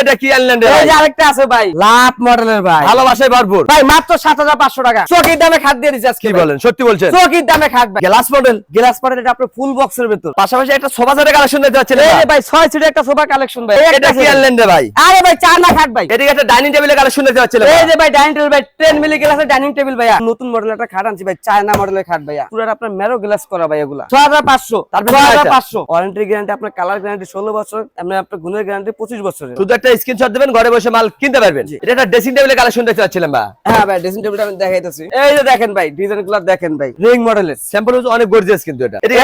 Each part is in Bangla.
এটা কি আনলেন এই যে আরেকটা আছে ভাই। লাভ মডেলের ভাই। ভালোবাসায় ভরপুর। ভাই মাত্র সাত হাজার পাঁচশো টাকা। চকির দামে খাট দিয়ে দিচ্ছে আজকে কি বলেন? সত্যি বলছেন? চকির দামে খাট ভাই। Glass model? গ্লাস মডেল এটা আপনার ফুল বক্সের ভেতর। পাশাপাশি একটা সোফা সেটের কালেকশন দিতে যাচ্ছেন এই ভাই ছয় সিটের একটা সোফা কালেকশন ভাই। এটা কি set। ভাই? আরে ভাই চার না খাট ভাই। এদিকে একটা ডাইনিং টেবিলের কালেকশন দিতে যাচ্ছেন এই যে ভাই ডাইনিং টেবিল ভাই টেন মিলি গ্লাসের ডাইনিং টেবিল ভাইয়া। নতুন মডেল একটা খাট আনছি ভাই চায়না মডেলের খাট ভাইয়া। পুরো আপনার মেরো গ্লাস করা ভাই এগুলা। ছয় হাজার পাঁচশো। তারপরে। পাঁচশো। ওয়ারেন্টি গ্যারান্টি আপনার কালার গ্যারান্টি ষোলো বছর এমনি আপনার গুণের গ্যারান্টি পঁচিশ বছরের। শুধু একটা স্ক্রিনশট দিবেন ঘরে বসে মাল কিনতে পারবেন। এটা একটা ড্রেসিং টেবিলের কালেকশন দেখতে পাচ্ছিলাম বা? হ্যাঁ ভাই ড্রেসিং টেবিলটা আমি দেখাইতেছি। এই যে দেখেন ভাই ডিজাইনগুলো দেখেন ভাই। রিং মডেলের স্যাম্পল অনেক গর্জিয়াস কিন্তু এটা। এটা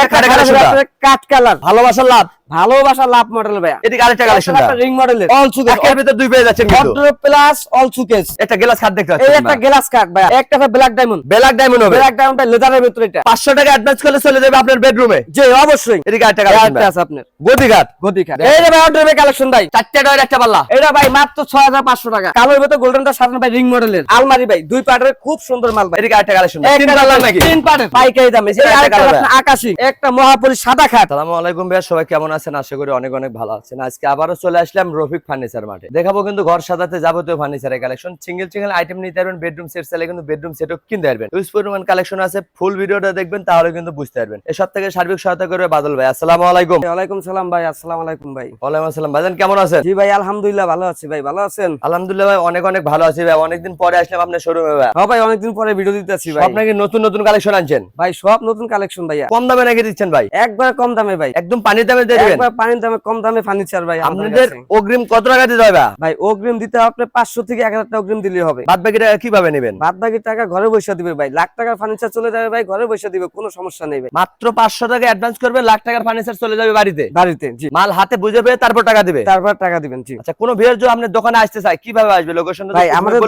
কাট কালার ভালোবাসার লাভ। ভালোবাসা লাভ মডেল ভাইয়া। এদিকে আরেকটা কালেকশন রিং মডেলের অল সুকেস একের ভিতর দুই পেয়ে যাচ্ছেন কিন্তু। প্লাস অল সুকেস একটা গ্লাস খাট দেখতে পাচ্ছেন এই একটা গ্লাস কাট ভাইয়া। একটা ব্ল্যাক ডায়মন্ড ব্ল্যাক ডায়মন্ড হবে। ব্ল্যাক ডায়মন্ড লেদারের ভিতরে এটা। পাঁচশো টাকা অ্যাডভান্স করলে চলে যাবে আপনার বেডরুমে জি অবশ্যই। এদিকে আরেকটা কালেকশন একটা আছে আপনার। গদি ঘাট গদি কাট এই যে ভাই অর্ডার কালেকশন ভাই। চারটে ডয়ের একটা পাল্লা। এটা ভাই মাত্র ছয় হাজার পাঁচশো টাকা। কালোর ভিতরে গোল্ডেনটা সাজানো ভাই রিং মডেলের আলমারি ভাই দুই পার্টের খুব সুন্দর মাল ভাই। এদিকে আরেকটা কালেকশন তিন একটা পাল্লা নাকি? তিন পার্টের পাইকারি দামে। এটা আকাশী। একটা মহাপুরি সাদা খাট। আসসালামু আলাইকুম ভাইয়া সবাই কেমন আছেন আশা করি অনেক অনেক ভালো আছেন। আজকে আবারও চলে আসলাম রফিক ফার্নিচার মাঠে। দেখাবো কিন্তু ঘর সাজাতে যাবতীয় ফার্নিচারের কালেকশন সিঙ্গেল সিঙ্গেল আইটেম নিতে পারবেন বেডরুম সেট চাইলে কিন্তু বেডরুম সেটও কিনতে পারবেন। ইউজ পরিমাণ কালেকশন আছে ফুল ভিডিওটা দেখবেন তাহলে কিন্তু বুঝতে পারবেন। এসব থেকে সার্বিক সহায়তা করবে বাদল ভাই। আসসালামু আলাইকুম। ওয়ালাইকুম সালাম ভাই আসসালামু আলাইকুম ভাই। ওয়ালাইকুম আসসালাম। ভাইজান কেমন আছেন? জি ভাই আলহামদুলিল্লাহ ভালো আছি ভাই ভালো আছেন? আলহামদুলিল্লাহ ভাই অনেক অনেক ভালো আছি ভাই। অনেকদিন পরে আসলাম আপনার শোরুমে ভাই। হ্যাঁ ভাই অনেকদিন পরে ভিডিও দিতে দিতেছি ভাই। আপনাকে নতুন নতুন কালেকশন আনছেন? ভাই সব নতুন কালেকশন ভাইয়া। কম দামে নাকি দিচ্ছেন ভাই? একবার কম দামে ভাই। একদম পানির দামে দিয়ে দিবেন? একবার পানির দামে কম দামে ফার্নিচার ভাই আপনাদের অগ্রিম কত টাকা দিতে হবে? ভাই অগ্রিম দিতে হবে পাঁচশো থেকে এক হাজার টাকা অগ্রিম দিলে হবে। বাদ বাকি টাকা কীভাবে নেবেন? বাদ বাকি টাকা ঘরে বসে দিবে ভাই লাখ টাকার ফার্নিচার চলে যাবে ভাই ঘরে বসে দিবে কোনো সমস্যা নেই ভাই। মাত্র পাঁচশো টাকা অ্যাডভান্স করবে লাখ টাকার ফার্নিচার চলে যাবে বাড়িতে? বাড়িতে জি। মাল হাতে বুঝে পেয়ে তারপর টাকা দিবে? তারপর টাকা দিবেন জি। আচ্ছা কোনো ভিড় যদি আপনার দোকানে আসতে চায় কীভাবে আসবে? ভাই আমাদের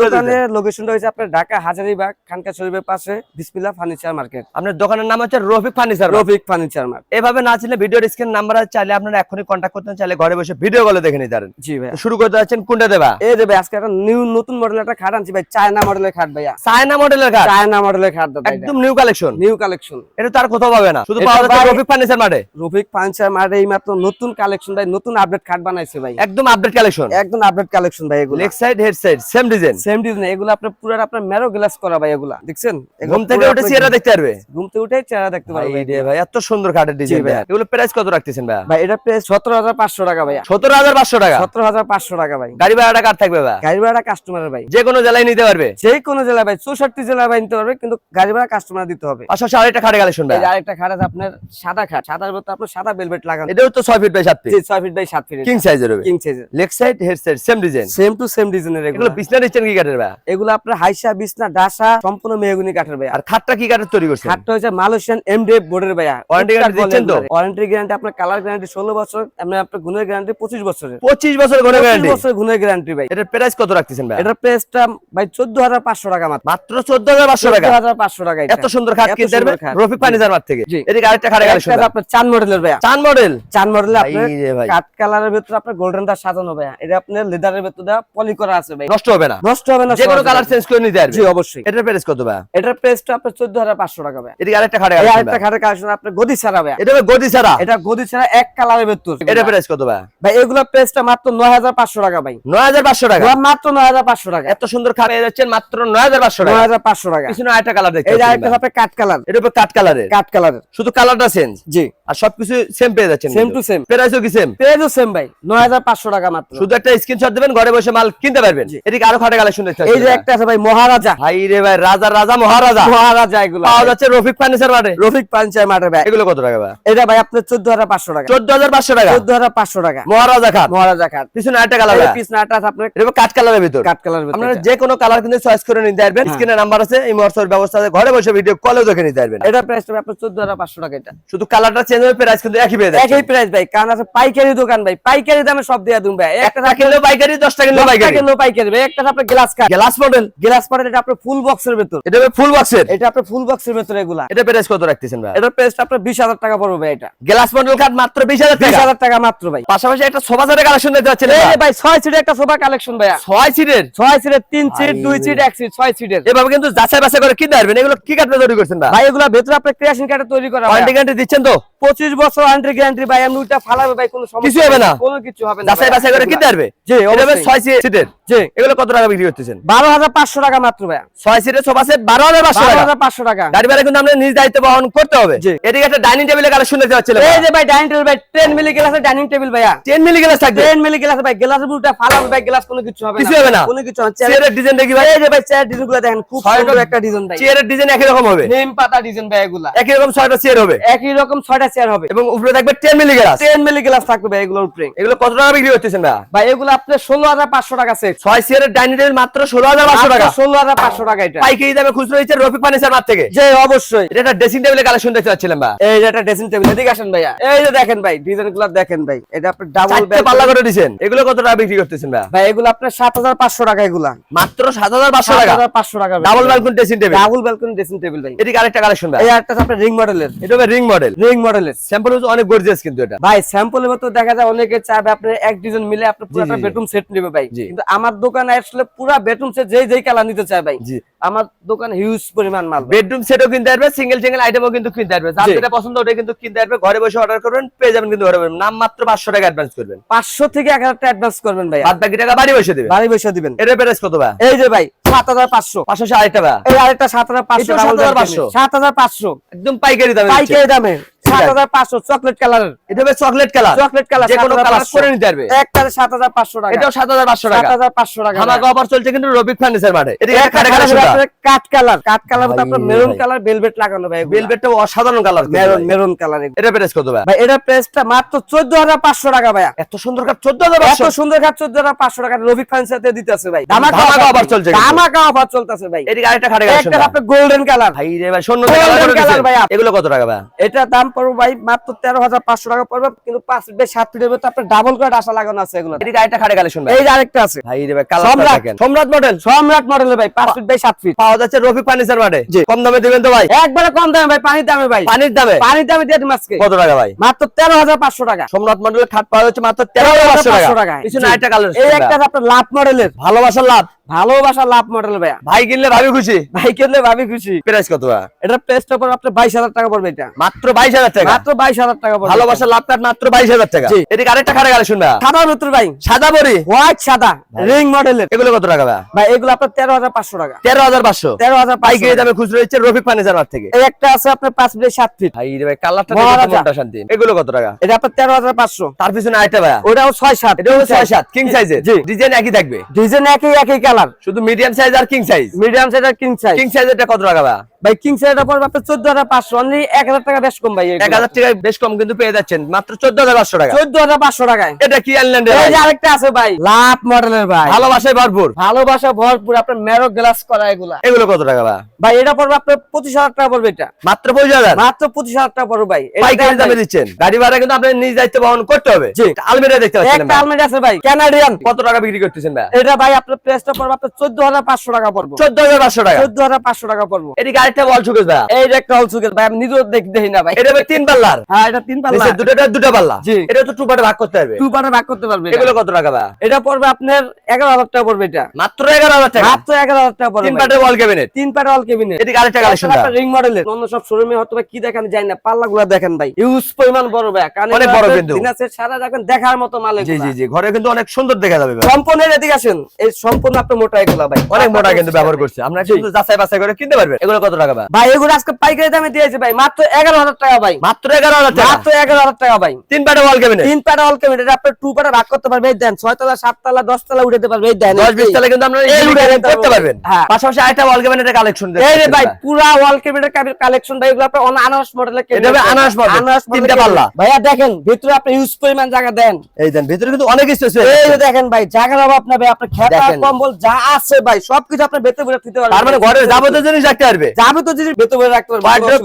লোকেশনটা আপনার ঢাকা হাজারিবাগ খানকা শরীফের পাশে বিসমিল্লা ফার্নিচার মার্কেট আপনার দোকানের নাম হচ্ছে Rafiq furniture Rafiq furniture market এভাবে না ছিল ভিডিওর স্ক্রিন নাম্বার চাইলে আপনারা এখনই কন্ট্যাক্ট করতে চাইলে ঘরে বসে ভিডিও কলে দেখে নিতে পারেন। জি ভাই শুরু করতে যাচ্ছেন কোনটা দেবা? এই ভাই আজকে একটা নিউ নতুন মডেল একটা খাট আনছি ভাই চায়না মডেলের খাট ভাইয়া। চায়না মডেলের কাজ চায়না মডেলের খাট দাদা একদম নিউ কালেকশন নিউ কালেকশন এটা তো আর কোথাও পাবে না। শুধু পাওয়া যাচ্ছে রফিক ফার্নিচার মাঠে রফিক ফার্নিচার মার্কেট এই মাত্র নতুন কালেকশন ভাই নতুন আপডেট খাট বানাইছে ভাই। একদম আপডেট কালেকশন একদম আপডেট কালেকশন ভাই এগুলো। Leg side head side same design same design এগুলো আপনার পুরো আপনার মেরো গ্লাস করা ভাই এগুলা দেখছেন? ঘুম থেকে উঠে চেহারা দেখতে পারবে? ঘুম থেকে উঠে চেহারা দেখতে পারবে ভাই। এত সুন্দর খাটের ডিজাইন ভাই। এগুলো প্রাইস কত রাখতেছেন ভাই ভাই এটা প্রায় সতেরো হাজার পাঁচশো টাকা ভাইয়া। সতেরো হাজার পাঁচশো টাকা? সতেরো হাজার পাঁচশো টাকা ভাই। গাড়ি ভাড়াটা কার থাকবে ভাই? গাড়ি ভাড়া কাস্টমারের ভাই। যে কোনো জেলায় নিতে পারবে? যে কোনো জেলা ভাই চৌষট্টি জেলা ভাই নিতে পারবে কিন্তু গাড়ি ভাড়া কাস্টমার দিতে হবে। পাশাপাশি আরেকটা খাটে কালেকশন ভাই আরেকটা খাট আছে আপনার সাদা খাট। সাদার মধ্যে আপনার সাদা বেলভেট লাগানো। এটাও তো ছয় ফিট বাই সাত ফিট ছয় ফিট বাই সাত ফিট কিং সাইজের হবে। কিং সাইজের leg side head side same design same to same ডিজাইনের এগুলো। এগুলো বিছনা দিচ্ছেন কি কাঠের ভাই এগুলো আপনার হাইসা বিছনা ডাসা সম্পূর্ণ মেহগুনি কাঠের ভাই আর খাটটা কি কাঠের তৈরি করছেন? খাটটা হচ্ছে মালয়েশিয়ান এমডিএফ বোর্ডের দিচ্ছেন তো? ওয়ারেন্টি গ্যারান্টি আপনার কালার গ্যারান্টি ষোলো বছর এমনি আপনার গুণের গ্যারান্টি পঁচিশ বছরের। পঁচিশ বছর পঁচিশ গ্যারান্টি বছর গুণের গ্যারান্টি ভাই। এটার প্রাইস কত রাখতেছেন ভাই? এটার প্রাইসটা ভাই চোদ্দ হাজার পাঁচশো টাকা মাত্র। মাত্র চোদ্দ হাজার পাঁচশো টাকা? হাজার পাঁচশো টাকা এত সুন্দর খাট কিনতে পারবেন খাট। রফিক ফার্নিচার মার্ট থেকে। এদিকে আরেকটা খাটে কালেকশন আপনার চান মডেলের ভাইয়া। চান মডেল চান মডেলে আপনার ভাই। ভাই কাঠ কালারের ভিতরে আপনার গোল্ডেন দা সাজানো ভাইয়া। এটা আপনার লেদারের ভিতরে পলি করা আছে ভাই। নষ্ট হবে না। নষ্ট হবে না যে কোনো কালার চেঞ্জ করে নিতে জি অবশ্যই। এটার প্রাইস কত ভাই এটার প্রাইসটা আপনার চোদ্দ হাজার পাঁচশো টাকা ভাই এদিকে আরেকটা খাটে আরেকটা খাটের কালেকশন আপনার গদি ছাড়া ভাইয়া। এটা গদি ছাড়া। এটা গদি ছাড়া এক কালারের ভিতর এটা প্রাইস কত ভাই? ভাই এগুলা প্রাইসটা মাত্র নয় হাজার পাঁচশো টাকা ভাই। নয় হাজার পাঁচশো টাকা? মাত্র নয় হাজার পাঁচশো টাকা। এত সুন্দর পেয়ে যাচ্ছেন মাত্র নয় হাজার পাঁচশো নয় টাকা হাজার পাঁচশো টাকা। পিছনে আরেকটা কালার দেখতে এই আরেকটা হবে কাট কালার। এটা উপর কাট কালারের? কাট কালারের। শুধু কালারটা চেঞ্জ জি। আর সবকিছু সেম পেয়ে যাচ্ছেন সেম টু সেম প্রাইসও কি সেম পেজও সেম ভাই নয় হাজার পাঁচশো টাকা মাত্র। শুধু একটা স্ক্রিনশট দিবেন ঘরে বসে মাল কিনতে পারবেন। এদিকে আরও খাটে কালেকশন দেখতে এই যে একটা আছে ভাই মহারাজা। ভাই রে ভাই রাজা রাজা মহারাজা। মহারাজা এগুলো। পাওয়া যাচ্ছে রফিক ফার্নিচার মাঠে। রফিক মাঠের ভাই। এগুলো কত টাকা ভাই? এটা ভাই আপনার চোদ্দ হাজার পাঁচশো টাকা। চোদ্দ হাজার পাঁচশো টাকা? চোদ্দ হাজার পাঁচশো টাকা। মহারাজা খাট। মহারাজা কাঠ পিছনে আরেকটা কালার পিস নাটা আছে আপনার এটা কাট কালারের ভিতর। কাঠ কালার আপনারা যে কোনো কালার কিন্তু চয়েস করে নিতে পারবেন। হ্যাঁ। স্ক্রিনে নাম্বার আছে এই মহসর ব্যবস্থা আছে। ঘরে বসে ভিডিও কলেও দেখে নিতে পারবেন। এটা প্রাইস হবে আপনার চোদ্দ হাজার পাঁচশো টাকা এটা। শুধু কালারটা চেঞ্জ হবে প্রাইস কিন্তু একই পেয়ে যাচ্ছে একই প্রাইস ভাই কারণ আছে পাইকারি দোকান ভাই পাইকারি দামে সব দিয়ে দিন ভাই। একটা একটা কিনলেও পাইকারি দশটা কিনলেও পাইকারি। কিলো পাইকারি ভাই একটা আপনার গ্লাস কাঠ গ্লাস মডেল গ্লাস কাঠ এটা আপনার ফুল বক্সের ভেতর। এটা ফুল বক্সের এটা আপনার ফুল বক্সের ভেতর এগুলা। এটা প্রাইস কত রাখতেছেন ভাই? এটার প্রাইস আপনার বিশ হাজার টাকা পড়বে ভাই এটা। গ্লাস মডেল কার্ড মাত্র বিশ হাজার বিশ টাকা? হাজার টাকা মাত্র ভাই। পাশাপাশি একটা সোফা সেটের কালেকশন দেখতে পাচ্ছেন এই ভাই ছয় সিটের একটা সোফা কালেকশন সিটের সিটের সিট ভাই দুই রে। সিট এক সিট ছয় সিটের এভাবে কিন্তু যাচাই বাছাই করে পারবেন। এগুলো কি কাঠে তৈরি করছেন ভাই? এগুলা ভেতরে আপনার ক্রিয়েশন কার্ডে তৈরি করা ওয়ারেন্টি গ্যারান্টি দিচ্ছেন তো? পঁচিশ বছর ওয়ারেন্টি গ্যারান্টি ভাই আমি ওইটা ফালাবে ভাই কোনো সমস্যা কিছু হবে না? কোনো কিছু হবে না যাচাই। বাছাই করে কিনতে পারবে? জি এটা হবে ছয় সিটের জি। এগুলো কত টাকা বিক্রি করতেছেন? বারো হাজার পাঁচশো টাকা মাত্র ভাই ছয় সিটের সোফা সেট বারো হাজার পাঁচশো টাকা। হাজার পাঁচশো টাকা। গাড়ি ভাড়া কিন্তু আমরা নিজ দায়িত্ব বহন করতে হবে। জি। এদিকে একটা ডাইনিং টেবিলের কালেকশন দেখতে পাচ্ছিলাম এই যে ভাই ডাইনিং টেবিল ভাই টেন মিলি গ্লাসের ডাইনিং টেবিল ভাইয়া। টেন মিলি গ্লাস থাকবে। টেন মিলি গ্লাস ভাই গ্লাসের বুলটা ফালাবে ভাই গ্লাস কোনো কিছু হবে কিছু হবে না? কোনো কিছু হবে চেয়ারের- ডিজাইন দেখি ভাই। এই যে ভাই চেয়ার ডিজাইনগুলো দেখেন খুব সুন্দর একটা ডিজাইন ভাই। চেয়ারের ডিজাইন একই রকম হবে। নেম পাতা ডিজাইন ভাই এগুলা। একই রকম ছয়টা চেয়ার হবে। একই রকম ছয়টা চেয়ার হবে। এবং উপরে থাকবে ten milli glass ten milli glass থাকবে ভাই এগুলোর উপরে। এগুলো কত টাকা বিক্রি করতেছেন ভাই ভাই এগুলো আপনার ষোলো হাজার পাঁচশো টাকা সেট ছয় চেয়ারের ডাইনিং টেবিল মাত্র ষোলো হাজার পাঁচশো টাকা। ষোলো হাজার পাঁচশো টাকা এটা। পাইকারি দামে খুচরো হচ্ছে রফিক ফার্নিচার থেকে। যে অবশ্যই। এটা ড্রেসিং টেবিলের কালেকশন দেখতে পাচ্ছিলাম ভাই এই যে ড্রেসিং টেবিল এদিকে আসেন ভাইয়া। এই যে দেখেন ভাই ডিজাইনগুলো দেখেন ভাই। এটা আপনার ডাবল পাল্লা করে দিচ্ছেন এগুলো কত টাকা বিক্রি করতেছেন ভাই ভাই এগুলো আপনার সাত হাজার পাঁচশো টাকা এগুলা। মাত্র সাত হাজার পাঁচশো টাকা। পাঁচশো টাকা double balcony dressing table double balcony dressing table ভাই। এদিকে আরেকটা কালেকশন ভাই এই একটা আপনার রিং মডেলের এটা রিং মডেল রিং মডেলের স্যাম্পল অনেক গর্জিয়াস কিন্তু এটা। ভাই স্যাম্পলের মতো দেখা যায় অনেকে চাবে আপনার এক ডিজাইন মিলে আপনার পুরো জি, জি, জি। বেডরুম সেট নেবে ভাই। কিন্তু আমার দোকানে আসলে পুরো বেডরুম সেট যেই যেই কালার নিতে চায় ভাই। আমার দোকানে হিউজ পরিমাণ মাল বেডরুম সেটও কিনতে পারবে সিঙ্গেল সিঙ্গেল আইটেমও কিন্তু কিনতে পারবে যার যেটা পছন্দ ওটা কিন্তু কিনতে পারবে ঘরে বসে অর্ডার করবেন পেয়ে যাবেন কিন্তু ঘরে বসে। নাম মাত্র পাঁচশো টাকা অ্যাডভান্স করবেন। পাঁচশো থেকে এক হাজার টাকা অ্যাডভান্স করবেন ভাই বাদ বাকি টাকা বাড়ি বসে দেবে বাড়ি বসে দিবেন। এটার প্রাইস কত ভাই? এই যে ভাই সাত হাজার পাঁচশো। পাঁচশো আরেকটা ভাই এই আরেকটা সাত হাজার পাঁচশো 7,500 সাত হাজার পাঁচশো। একদম পাইকারি দামে। পাইকারি দামে। সাত হাজার পাঁচশো চকলেট কালারের এটা হবে চকলেট কালার চকলেট কালার যে কোনো কালার করে নিতে পারবে। একটা সাত হাজার পাঁচশো টাকা। এটাও সাত হাজার পাঁচশো সাত টাকা হাজার পাঁচশো টাকা। ধামাকা অফার চলছে কিন্তু রবিক ফার্নিচার মাঠে। এদিকে একটা একটা কালার। কালেকশন কালার মতো আপনার মেরুন কালার ভেলভেট লাগানো ভাই বেলভেটটা অসাধারণ কালার মেরুন মেরুন কালার এটা প্রাইস কত ভাই? ভাই এটা প্রাইসটা মাত্র চোদ্দ হাজার পাঁচশো টাকা ভাইয়া। এত সুন্দর কাপ চোদ্দ হাজার এত সুন্দর টাকা রবি ফাইন্সাতে দিতেছে ভাই। ধামাকা offer চলছে ধামাকা অফার চলতেছে ভাই। এদিকে আরেকটা খাটে একটা আপনার গোল্ডেন কালার ভাই রে ভাই স্বর্ণ কালার ভাই। এগুলো কত টাকা ভাই এটা দাম পড়বে ভাই মাত্র তেরো হাজার পাঁচশো টাকা পড়বে কিন্তু পাঁচ ফিট সাত ফিটের ভিতরে আপনার ডাবল আসা লাগানো আছে এগুলো। এদিকে আরেকটা খাটে কালেকশন ভাই এই যে আরেকটা আছে। ভাই ভাই সম্রাট। মডেল সম্রাট মডেলের ভাই পাঁচ ফিট বাই সাত ফিট। পাওয়া যাচ্ছে রফিক ফার্নিচার মাঠে কম দামে দিবেন তো ভাই? একবারে কম দামে ভাই পানির দামে ভাই। পানির দামে? পানির দামে দিয়ে কত টাকা ভাই? মাত্র তেরো হাজার পাঁচশো টাকা। সম্রাট মডেলের খাট পাওয়া যাচ্ছে মাত্র তেরো হাজার পাঁচশো টাকা। টাকায়। পিছনে জি। কালার এই একটা আপনার লাভ মডেলের। ভালোবাসার লাভ। ভালোবাসা লাভ মডেল ভাইয়া। ভাই কিনলে ভাবি খুশি। ভাই কিনলে ভাবি খুশি। প্রাইস কত এটা প্রেসটা পর আপনার বাইশ হাজার টাকা পড়বে এটা। মাত্র বাইশ হাজার টাকা। মাত্র বাইশ হাজার টাকা পড়বে লাভ কার্ড মাত্র বাইশ হাজার টাকা। এদিকে আরেকটা খাটে কালেকশন ভাই সাদা নতুন ভাই। সাদা বড়ি? হোয়াইট সাদা রিং মডেলের। এগুলো কত টাকা ভাই ভাই এগুলো আপনার তেরো হাজার পাঁচশো টাকা। তেরো হাজার পাঁচশো। তেরো হাজার পাইকারি পাইকারি দামে খুচরো হচ্ছে রফিক ফার্নিচার মাঠ থেকে। এই একটা আছে আপনার পাঁচ ফিট সাত ফিট। ভাই ভাই কালারটা মনটা শান্তি। এগুলো কত টাকা? এটা আপনার তেরো হাজার পাঁচশো। তার পিছনে আরেকটা ভাই ওটাও ছয় সাত। এটা ছয় সাত কিং সাইজের ডিজাইন একই থাকবে। ডিজাইন একই একই কালার। শুধু মিডিয়াম সাইজ আর কিং সাইজ মিডিয়াম সাইজের কিং সাইজ কিং সাইজেরটা কত টাকা ভাই ভাই কিং সাইজটা পড়বে আপনার চোদ্দ হাজার পাঁচশো। অনলি এক হাজার টাকা বেশ কম ভাই এক হাজার টাকায় বেশ কম কিন্তু পেয়ে যাচ্ছেন। মাত্র চোদ্দ হাজার পাঁচশো টাকা। চোদ্দ হাজার পাঁচশো টাকায়। এটা কি আনলেন এই যে আরেকটা আছে ভাই লাভ মডেলের ভাই। ভালোবাসায় ভরপুর। ভালোবাসা ভরপুর আপনার মেরো গ্লাস করা এগুলা। এগুলো কত টাকা ভাই? ভাই এটা পড়বে আপনার পঁচিশ হাজার টাকা পড়বে এটা। মাত্র পঁচিশ হাজার? মাত্র পঁচিশ হাজার টাকা পড়বে ভাই। পাইকারি দামে দিচ্ছেন। গাড়ি ভাড়া কিন্তু আপনার নিজ দায়িত্ব বহন করতে হবে। জি। আলমিরা দেখতে পাচ্ছেন একটা আলমারি আছে ভাই ক্যানাডিয়ান কত টাকা বিক্রি করতেছেন ভাই? এটা ভাই আপনার প্রাইসটা পড়বে আপনার চোদ্দ হাজার পাঁচশো টাকা পড়বে। চোদ্দ হাজার পাঁচশো টাকা। চোদ্দ হাজার পাঁচশো টাকা পড়বে। এদিকে ভাই একটা ভাই আমি নিজেও দেখ না ভাই। এটা তিন পাল্লার। হ্যাঁ এটা তিন পাল্লা দুটো দুটো পাল্লা। জি। এটা তো টু পার্টে ভাগ করতে হবে টু পার্টে ভাগ করতে পারবে এগুলো কত টাকা ভাই এটা পড়বে আপনার এগারো হাজার টাকা পড়বে এটা। মাত্র এগারো হাজার টাকা? মাত্র এগারো হাজার টাকা পড়বে তিন। পার্টের ওয়াল ক্যাবিনেট তিন কেবিনে এদিকে আরেকটা কালেকশন রিং মডেলের অন্য সব শোরুমে হয়তো কি দেখে আমি জানি না। পাল্লা গুলা দেখেন ভাই। ইউজ পরিমাণ বড় ভাই কানে অনেক বড় কিন্তু। দিনাসের সারা দেখবেন দেখার মতো মাল জি জি জি। ঘরে কিন্তু অনেক সুন্দর দেখা যাবে ভাই। সম্পূর্ণ এদিকে আসেন। এই সম্পূর্ণ আপনার মোটা এগুলা ভাই। অনেক মোটা কিন্তু ব্যবহার করছে। আমরা কিন্তু যাচাই বাছাই করে কিনতে পারবেন এগুলো কত টাকা ভাই। ভাই এগুলো আজকে পাইকারি দামে দিয়েছে ভাই। মাত্র এগারো হাজার টাকা ভাই। মাত্র এগারো হাজার টাকা? মাত্র এগারো হাজার টাকা ভাই। তিন পার্টের ওয়াল ক্যাবিনেট তিন পাটা টু পাটা ভাগ করতে পারবে দেন ছয় তলা সাত তলা দশ তলা উঠাতে পারবে দেন দশ বিশ তালে কিন্তু আপনারা করতে পারবেন। হ্যাঁ। পাশাপাশি আরেকটা ওয়াল ক্যাবিনেটের কালেকশন এই রে ভাই পুরা ওয়াল কালেকশন ভাই এগুলো আপনার আনারস মডেলের এটা হবে আনারস model, আনারস তিনটা পাল্লা। ভাইয়া দেখেন ভিতরে আপনি ইউজ পরিমাণ জায়গা দেন। এই দেন ভিতরে কিন্তু অনেক স্পেস এই যে দেখেন ভাই জায়গার অভাব না ভাই আপনার খেতা কম্বল যা আছে ভাই সবকিছু আপনার ভেতরে ভেতরে দিতে পারবেন তার মানে ঘরের যাবতীয় জিনিস রাখতে পারবে। যাবে তো যদি ভেতরে রাখতে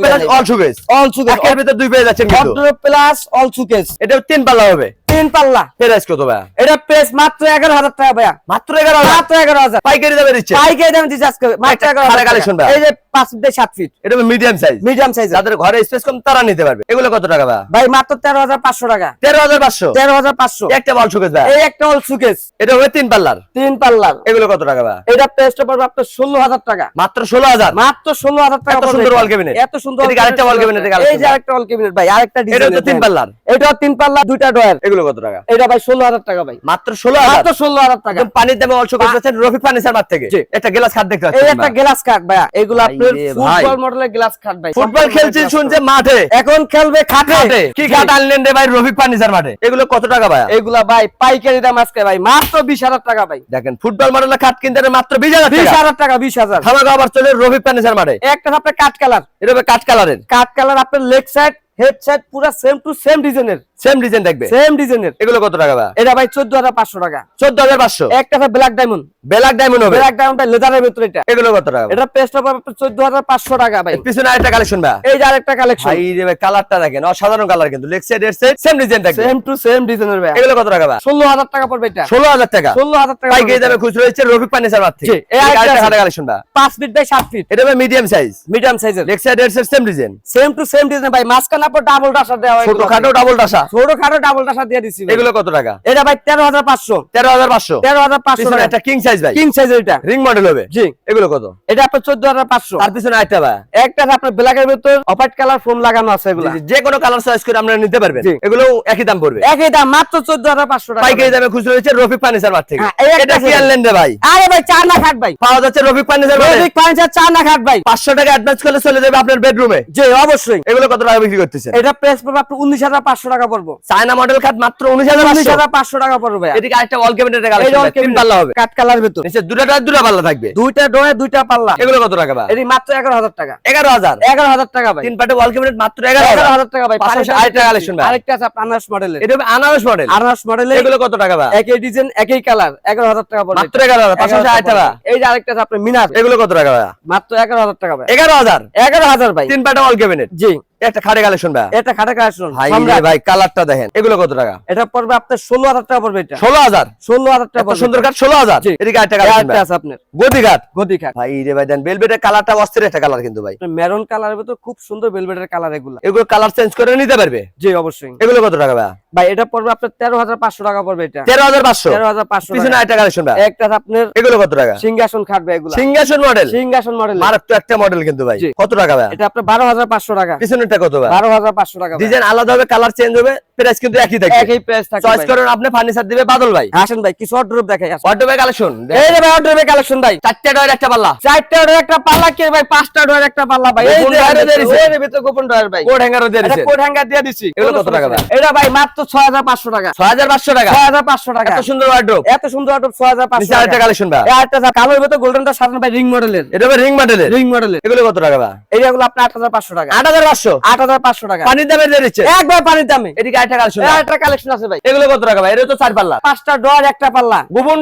প্লাস অল সুকেস অল সুকেস একের ভিতর দুই পেয়ে যাচ্ছেন কিন্তু। প্লাস অল সুকেস এটা তিন পাল্লা হবে। তিন পাল্লা। প্রাইস কত ভাই এটা প্রেস মাত্র এগারো হাজার টাকা ভাইয়া। মাত্র এগারো মাত্র এগারো হাজার। পাইকারি দামে দিচ্ছে? পাইকারি দাম দিচ্ছে আজকে। মাত্র এগারো collection এই যে পাঁচ সাত ফিট। এটা মিডিয়াম সাইজ মিডিয়াম সাইজ যাদের ঘরে স্পেস কম তারা নিতে পারবে। এগুলো কত টাকা ভাই ভাই মাত্র তেরো হাজার পাঁচশো টাকা। তেরো হাজার পাঁচশো? তেরো হাজার পাঁচশো। একটা বল শুকেছ ভাই এই একটা হল সুকেস এটা হবে তিন পাল্লার। তিন পাল্লার। এগুলো কত টাকা ভাই এটা প্রেসটা পড়বে আপনার ষোলো হাজার টাকা। মাত্র ষোলো হাজার? মাত্র ষোলো হাজার টাকা এত সুন্দর এটা। wall এত সুন্দর আরেকটা wall cabinet এই যে আরেকটা ওয়াল ক্যাবিনেট ভাই আরেকটা এটা ডিজাইন তো তিন পাল্লার। এটাও তিন পাল্লা দুইটা ডয়ার এগুলো কত টাকা? এটা ভাই ষোলো হাজার টাকা ভাই। মাত্র ষোলো মাত্র ষোলো হাজার টাকা। পানির দামে করতেছেন রফিক ফার্নিচার মার থেকে। একটা গ্লাস খাট দেখতে এই একটা গ্লাস ভাইয়া। এগুলো আপনার ফুটবল মডেলের গ্লাস কাট ভাই। ফুটবল খেলছি glass শুনছে মাঠে। এখন খেলবে খাটে। কি খাট আনলেন রে ভাই রফিক ফার্নিচার মাঠে? এগুলো কত টাকা ভাই এগুলা ভাই পাইকারি দাম আজকে ভাই। মাত্র বিশ হাজার টাকা ভাই। দেখেন ফুটবল মডেলের খাট কিনতে মাত্র বিশ হাজার বিশ হাজার টাকা বিশ হাজার। খামাকা আবার চলে রফিক ফার্নিচার মাঠে একটা আপনার কাঠ কালার। এটা কাঠ কালারের। কাঠ কালার আপনার লেগ সাইড হেড সাইড পুরো সেম টু সেম ডিজাইনের সেম ডিজাইন থাকবে। সেম ডিজাইনের এগুলো কত টাকা ভাই? এটা ভাই চোদ্দ হাজার পাঁচশো টাকা। চোদ্দ হাজার পাঁচশো? একটা ব্ল্যাক ডায়মন্ড ব্ল্যাক ডায়মন্ড হবে। ব্ল্যাক ডায়মন্ড লেদারের ভিতরে এটা। এগুলো কত টাকা এটা পেস্ট হবে আপনার চোদ্দ হাজার পাঁচশো টাকা ভাই। পিছনে আরেকটা কালেকশন ভাই। এই যে আরেকটা কালেকশন ভাই রে ভাই কালারটা দেখেন অসাধারণ কালার কিন্তু। লেগ সাইড সেম ডিজাইন থাকবে। সেম টু সেম ডিজাইনের ভাই। এগুলো কত টাকা ভাই? ষোলো হাজার টাকা পড়বে এটা। ষোলো হাজার টাকা। ষোলো হাজার টাকা পাইকারি পড়বে দামে এটা। খুচরো হচ্ছে রফিক মার থেকে। এই আরেকটা কালেকশন ভাই। পাঁচ ফিট বাই সাত ফিট এটা হবে মিডিয়াম সাইজ মিডিয়াম সাইজের leg side same design same to same design ভাই। মাঝখানে আপনার ডাবল ডাসা দেওয়া ছোট খাটো ডাবল ডাসা ছোট খাটো ডাবল ডাসা দিয়ে দিছি এগুলো কত টাকা? এটা ভাই তেরো হাজার পাঁচশো। তেরো হাজার পাঁচশো। তেরো হাজার পাঁচশো পিছনে টাকা। একটা কিং সাইজ ভাই। কিং সাইজের এটা। রিং মডেল হবে। জি। এগুলো কত? এটা আপনার চোদ্দ হাজার পাঁচশো। তার পিছনে আরেকটা ভাই। একটা আপনার ভিতর কালার ফোম লাগানো আছে এগুলা। যে কোনো কালার চয়েস করে আপনারা নিতে পারবেন। এগুলো একই দাম পড়বে। একই দাম মাত্র চোদ্দ হাজার পাঁচশো টাকা। পাইকারি দামে খুচরো হচ্ছে রফিক ফার্নিচার মার থেকে। হ্যাঁ, এটা কি আনলেন রে ভাই? আরে ভাই চা না খাট ভাই। পাওয়া যাচ্ছে রফিক ফার্নিচার রোজিক ফার্নিচার চা না খাট ভাই। পাঁচশো টাকা অ্যাডভান্স করলে চলে যাবে আপনার বেডরুমে জি অবশ্যই। এগুলো কত টাকা বিক্রি করতেছেন? এটা প্রেস পড়বে আপনার উনিশ হাজার পাঁচশো টাকা পড়ব। চায়না মডেল খাট মাত্র উনিশ হাজার উনিশ হাজার পাঁচশো টাকা পড়বে ভাই এদিকে আরেকটা ওয়াল কালেকশন তিন পাল্লা হবে। কাঠ কালার ভিতর। নিচে দুটা দুটা পাল্লা থাকবে? দুইটা ডোয়ে দুইটা পাল্লা। এগুলো কত টাকা ভাই? এটি মাত্র এগারো হাজার টাকা। এগারো হাজার? এগারো হাজার টাকা ভাই। তিন পাটে ওয়াল ক্যাবিনেট মাত্র এগারো এগারো হাজার হাজার টাকা ভাই। আরেকটা ভাই। আরেকটা আছে আপনার আনারস মডেলের এটা আনারস মডেল আনারস মডেলের এগুলো কত টাকা ভাই? একই ডিজাইন একই কালার এগারো হাজার টাকা পড়বে। মাত্র এগারো হাজার পাশাপাশি আরেকটা এই যে আরেকটা আছে আপনার মিনার এগুলো কত টাকা ভাই? মাত্র এগারো হাজার টাকা ভাই। এগারো হাজার? এগারো হাজার ভাই। তিন পাটে ওয়াল ক্যাবিনেট জি। একটা খাটে কালেকশন ভাই। এটা খাটা কালেকশন। ভাই ভাই কালারটা দেখেন। এগুলো কত টাকা? এটা পড়বে আপনার ষোলো হাজার টাকা পড়বে এটা। 16000 16000 টাকা সুন্দর কাট ষোলো হাজার? জি। টাকা আছে আপনার। গদি কাট গদি কাট ভাই রে ভাই দেন ভেলভেটের কালারটা অস্থির একটা কালার কিন্তু ভাই। মেরুন কালারের ভিতর খুব সুন্দর বেলভেটের কালার এগুলো। এগুলো কালার চেঞ্জ করে নিতে পারবে? জি অবশ্যই। এগুলো কত টাকা ভাই? ভাই এটা পড়বে আপনার তেরো হাজার পাঁচশো টাকা পড়বে এটা। তেরো হাজার পাঁচশো? তেরো হাজার পাঁচশো পিছনে একটা কালেকশন একটা আপনার এগুলো কত টাকা? সিংহাসন খাটবে এগুলা। সিংহাসন মডেল সিংহাসন মডেল মারাত্মক একটা মডেল কিন্তু ভাই। কত টাকা ভাই? এটা আপনার বারো হাজার পাঁচশো টাকা। পিছনেরটা কত ভাই? বারো হাজার পাঁচশো টাকা ডিজাইন আলাদা হবে কালার চেঞ্জ হবে প্রাইস কিন্তু একই থাকবে। একই প্রাইস থাকে চয়েস। করেন আপনি ফার্নিচার দিবে বাদল ভাই। আসেন ভাই কিছু অর্ডার দেখাই। ওয়ার্ডরোবে কালেকশন এই যে ভাই অর্ডার কালেকশন ভাই। চারটে ডয়ের একটা পাল্লা। চারটা অর্ডার একটা পাল্লা কে ভাই পাঁচটা অর্ডার একটা পাল্লা ভাই। এই যে ডয়ারে দিছে। ভিতরে গোপন ডয়ার ভাই। কোড হ্যাঙ্গারও দিয়ে দিয়েছে কোড হ্যাঙ্গার দিয়ে দিছি। এগুলো কত টাকা ভাই? এটা ভাই মাত্র ছয় হাজার পাঁচশো টাকা। ছয় হাজার পাঁচশো টাকা? ছয় হাজার পাঁচশো টাকা। এত সুন্দর ওয়ার্ডরোব এত সুন্দর অর্ডার ছয় হাজার পাঁচশো আরেকটা কালেকশন ভাই। আরেকটা কালোর ভিতরে গোল্ডেনটা সাজানো ভাই রিং মডেলের এটা হবে রিং মডেলের রিং মডেলের এগুলো কত টাকা ভাই? এইগুলো আপনার আট হাজার পাঁচশো টাকা। আট হাজার পাঁচশো? আট হাজার পাঁচশো টাকা। পানির দামে দিয়ে দিচ্ছে? একবার পানির দামে। এদিকে আরেকটা কালেকশন আরেকটা কালেকশন আছে ভাই। এগুলো কত টাকা ভাই? এটা তো চার পাল্লা। পাঁচটা ডয়ার একটা পাল্লা। গোপন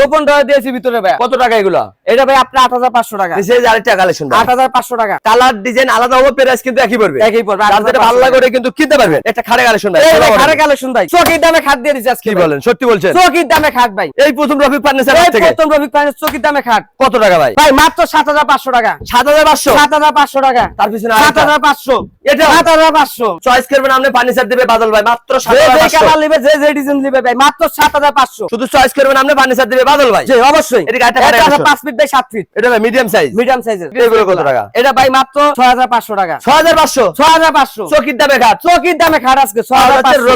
গোপন দিয়েছি ভিতরে ভাই। কত টাকা এগুলো? এটা ভাই আপনার আট হাজার পাঁচশো টাকা। আরেকটা কালেকশন আট হাজার পাঁচশো টাকা। কালার ডিজাইন আলাদা হবে প্রাইস কিন্তু একই পড়বে। একই পড়বে ভালো লাগে কিন্তু কিনতে পারবেন। একটা খাড়ে কালেকশন ভাই। আরে কালেকশন ভাই টাকা ভাই? ভাই মাত্র চয়েস করবেন আপনি দিবে বাদল ভাই অবশ্যই। এটা গায়টা ফিট বাই 7 ফিট এটা মিডিয়াম সাইজ মিডিয়াম সাইজের এটা ভাই মাত্র 6500 টাকা। 6500 6500 চকির দামে খাট। চকির দামে খাট আজকে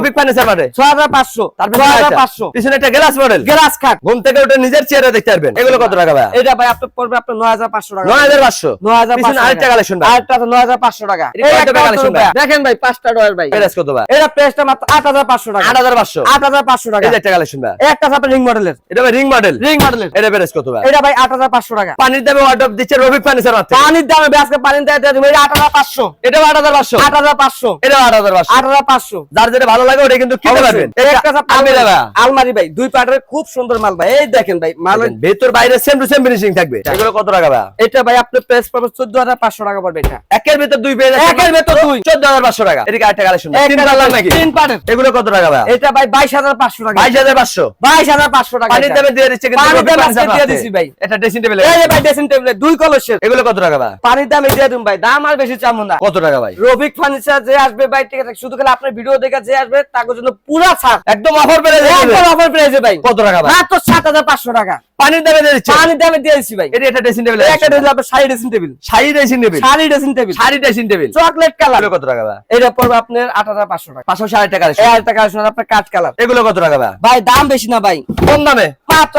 রফিক ফার্নিচার মাঠে ছয় হাজার পাঁচশো। তার ছয় হাজার পাঁচশো। পিছনে একটা গ্লাস মডেল গ্লাস খাট। ঘুম থেকে উঠে নিজের চেয়ারে দেখতে পারবেন। এগুলো কত টাকা ভাই এটা ভাই আপনার পড়বে আপনার নয় হাজার পাঁচশো টাকা। নয় হাজার পাঁচশো। নয় হাজার পিছনে আরেকটা কালেকশন ভাই। আরেকটা আছে নয় হাজার পাঁচশো টাকা। এটা ভাই। ভাই? দেখেন ভাই পাঁচটা ডলার ভাই। প্রাইস কত ভাই? এটা প্রাইসটা মাত্র আট হাজার পাঁচশো টাকা। আট হাজার পাঁচশো। আট হাজার পাঁচশো টাকা। এই একটা কালেকশন ভাই। একটা আছে রিং মডেলের এটা ভাই রিং মডেল রিং মডেলের এটা প্রাইস কত ভাই? এটা ভাই আট হাজার পাঁচশো টাকা। পানির দামে অর্ডার দিচ্ছে রফিক ফার্নিচার মাঠ পানির দামে আজকে পানির দামে এটা আট হাজার পাঁচশো। এটা আট হাজার পাঁচশো। আট হাজার পাঁচশো। এটা আট হাজার পাঁচশো। আট হাজার পাঁচশো। যার যেটা ভালো লাগে ওটা কিন্তু কিনতে পারবেন। আলমারি ভাই। দুই পাটের খুব সুন্দর মাল ভাই। এই দেখেন ভাই মাল ভেতর বাইরে সেম টু সেম ফিনিশিং থাকবে। এগুলো কত টাকা ভাই? এটা ভাই প্রাইস পাবে চোদ্দ হাজার পাঁচশো টাকা পড়বে এটা। একের ভেতর দুই পেয়ে একের ভেতর দুই। চোদ্দ হাজার পাঁচশো টাকা। এদিকে কালেকশন তিন পাল্লার নাকি? তিন পাটের। এগুলো কত টাকা ভাই? এটা ভাই বাইশ হাজার পাঁচশো টাকা। বাইশ হাজার পাঁচশো। বাইশ হাজার পাঁচশো টাকা পানির। দামে দিয়ে দিচ্ছে কিন্তু পানির দামে দিয়ে দিছি ভাই। এটা ড্রেসিং টেবিল এই ভাই ড্রেসিং টেবিলে দুই কলসের এগুলো কত টাকা ভাই? পানির দামে দিয়ে দিন ভাই। দাম আর বেশি চামো না। কত টাকা ভাই? রবিক ফার্নিচার যে আসবে ভাই ঠিক আছে। শুধু খালি আপনার ভিডিও দেখে যে আসবে তার জন্য পুরা ছাড়। একদম অফার পেলে একদম অফার প্রাইসে ভাই। কত টাকা ভাই? মাত্র সাত হাজার পাঁচশো টাকা। পানির দামে দিয়ে দিচ্ছে পানির দামে দিয়ে দিচ্ছি ভাই। এটা একটা ড্রেসিং টেবিল একটা দিলে আপনার sari dressing table sari dressing table sari dressing table sari dressing table chocolate colour কত টাকা ভাই এটা পড়বে আপনার আট হাজার পাঁচশো টাকা। পাঁচশো ষাট টাকা এই আট টাকা আসলে আপনার কালার এগুলো কত টাকা ভাই ভাই দাম বেশি না ভাই। কোন দামে? মাত্র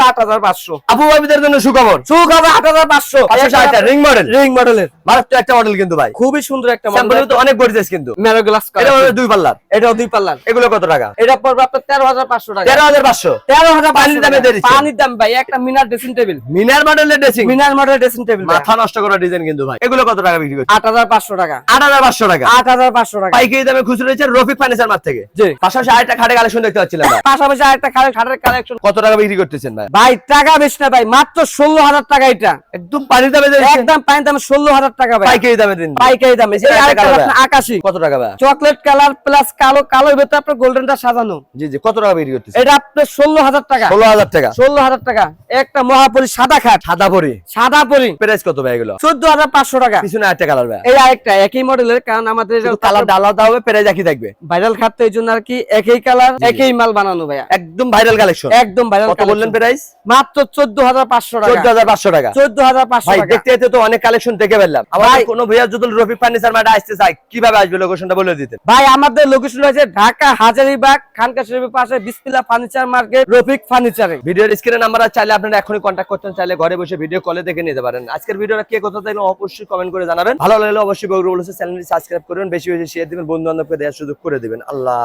আপু জন্য সুখবর। সুখ হবে আট হাজার পাঁচশো। পাঁচশো রিং মডেল রিং মডেলের মারাত্মক একটা মডেল কিন্তু ভাই। খুবই সুন্দর একটা স্যাম্পল মডেল তো অনেক গর্জিয়াস কিন্তু। মেরো গ্লাস এটা দুই পাল্লার। এটা দুই পাল্লার। এগুলো কত টাকা? এটা পড়বে আপনার তেরো হাজার পাঁচশো টাকা। তেরো হাজার পাঁচশো। তেরো হাজার পানির দামে দিয়ে দিচ্ছে। পানির দাম ভাই একটা মিনার ড্রেসিং টেবিল মিনার মডেলের dressing Minar model dressing table মাথা নষ্ট করা ডিজাইন কিন্তু ভাই। এগুলো কত টাকা বিক্রি করছে আট হাজার পাঁচশো টাকা। আট হাজার পাঁচশো টাকা? আট হাজার পাঁচশো টাকা। পাইকারি দামে খুচরো রয়েছে রফিক ফার্নিচার থেকে। জি। পাশাপাশি আরেকটা খাটে কালেকশন দেখতে পাচ্ছিলাম ভাই। পাশাপাশি আরেকটা খাটের খাটের কালেকশন কত টাকা বিক্রি করতেছেন ভাই? ভাই টাকা বেশি না ভাই। মাত্র ষোলো হাজার টাকা এটা। একদম পানির দামে। একদম পানির দাম ষোলো হাজার টাকা ভাই। পাইকারি দামে দিন। পাইকারি দামে। একটা আরেকটা আকাশি। কত টাকা ভাই? চকলেট কালার প্লাস কালো কালোর ভেতরে আপনার গোল্ডেনটা সাজানো। জি জি। কত টাকা বিক্রি করতেছেন? এটা আপনার ষোলো হাজার টাকা। ষোলো হাজার টাকা। ষোলো হাজার টাকা। একটা মহাপরি সাদা খাট। সাদা পরি। সাদা পরি। প্রাইস কত ভাই এগুলো? চোদ্দ হাজার পাঁচশো টাকা। পিছনে একটা কালার ভাই। এই আরেকটা একই মডেলের কারণ আমাদের কালার আলাদা হবে প্রাইস একই থাকবে। ভাইরাল খাট তো এই জন্য আর কি একই কালার একই মাল বানানো ভাইয়া। একদম ভাইরাল কালেকশন একদম ভাইরাল কত বললেন প্রাইস মাত্র চোদ্দ হাজার পাঁচশো টাকা। চোদ্দ হাজার পাঁচশো টাকা। চোদ্দ হাজার পাঁচশো ভাই দেখতে দেখতে তো অনেক কালেকশন দেখে ফেললাম। আমার ভাই- কোনো ভাইয়া যদি রফিক ফার্নিচার মার্টে আসতে চাই কীভাবে আসবে লোকেশনটা বলে দিতে ভাই আমাদের লোকেশন রয়েছে ঢাকা হাজারিবাগ খানকা শরীফের পাশে বিসমিল্লা ফার্নিচার মার্কেট রফিক ফার্নিচারে। ভিডিওর স্ক্রিনে নাম্বার আছে চাইলে আপনারা এখনই কন্ট্যাক্ট করতেন চাইলে ঘরে বসে ভিডিও কলে দেখে নিতে পারেন। আজকের ভিডিওটা কে কোথা থেকে অবশ্যই কমেন্ট করে জানাবেন। ভালো লাগলে অবশ্যই বলেছে, চ্যানেলটি সাবস্ক্রাইব করবেন, বেশি বেশি শেয়ার দিবেন বন্ধু বান্ধবকে দেওয়ার সুযোগ করে দিবেন। আল্লাহ